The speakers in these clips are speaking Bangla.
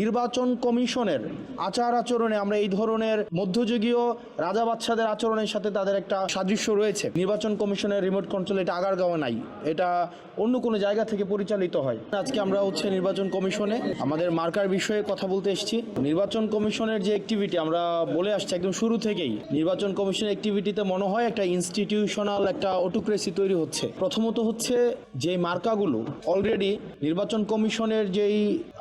নির্বাচন কমিশনের আচার আচরণে আমরা এই ধরনের মধ্যযুগীয় রাজা বাচ্চাদের আচরণের সাথে তাদের একটা সাদৃশ্য রয়েছে। নির্বাচন কমিশনের রিমোট কন্ট্রোল এটা আগারগাঁও নাই। এটা অন্য কোনো জায়গা থেকে পরিচালিত হয়। আজকে আমরা হচ্ছে নির্বাচন কমিশনে আমাদের মার্কার বিষয়ে কথা বলতে এসেছি। নির্বাচন কমিশনের যে অ্যাক্টিভিটি আমরা বলে আসছি একদম শুরু থেকেই। নির্বাচন কমিশনের অ্যাক্টিভিটিতে মনে হয় একটা ইনস্টিটিউশনাল একটা অটোক্রেসি তৈরি হচ্ছে। প্রথমত হচ্ছে যে মার্কাগুলো অলরেডি নির্বাচন কমিশনের যেই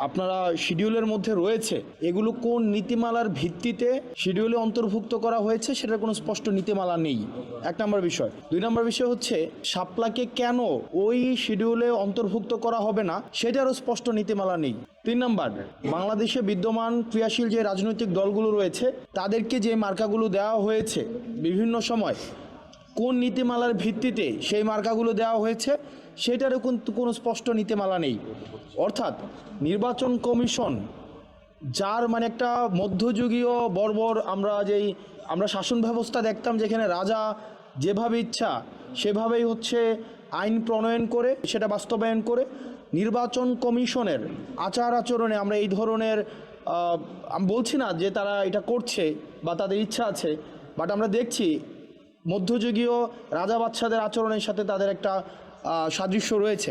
আপনারা শিডিউলের মধ্যে রয়েছে, এগুলো কোন নীতিমালার ভিত্তিতে শিডিউলে অন্তর্ভুক্ত করা হয়েছে সেটার কোনো স্পষ্ট নীতিমালা নেই। এক নম্বর বিষয়। দুই নম্বর বিষয় হচ্ছে শাপলাকে কেন ওই শিডিউলে অন্তর্ভুক্ত করা হবে না সেটারও স্পষ্ট নীতিমালা নেই। তিন নম্বর, বাংলাদেশে বিদ্যমান ক্রিয়াশীল যে রাজনৈতিক দলগুলো রয়েছে, তাদেরকে যে মার্কাগুলো দেওয়া হয়েছে বিভিন্ন সময় কোন নীতিমালার ভিত্তিতে সেই মার্কাগুলো দেওয়া হয়েছে, সেটারও কিন্তু কোনো স্পষ্ট নীতিমালা নেই। অর্থাৎ নির্বাচন কমিশন, যার মানে একটা মধ্যযুগীয় বর্বর আমরা যেই আমরা শাসন ব্যবস্থা দেখতাম যেখানে রাজা যেভাবে ইচ্ছা, সেভাবেই হচ্ছে আইন প্রণয়ন করে, সেটা বাস্তবায়ন করে নির্বাচন কমিশনের আচার আচরণে আমরা এই ধরনের আমি বলছি না যে তারা এটা করছে বা তাদের ইচ্ছা আছে বাট আমরা দেখছি মধ্যযুগীয় রাজা বাচ্চাদের আচরণের সাথে তাদের একটা সাদৃশ্য রয়েছে।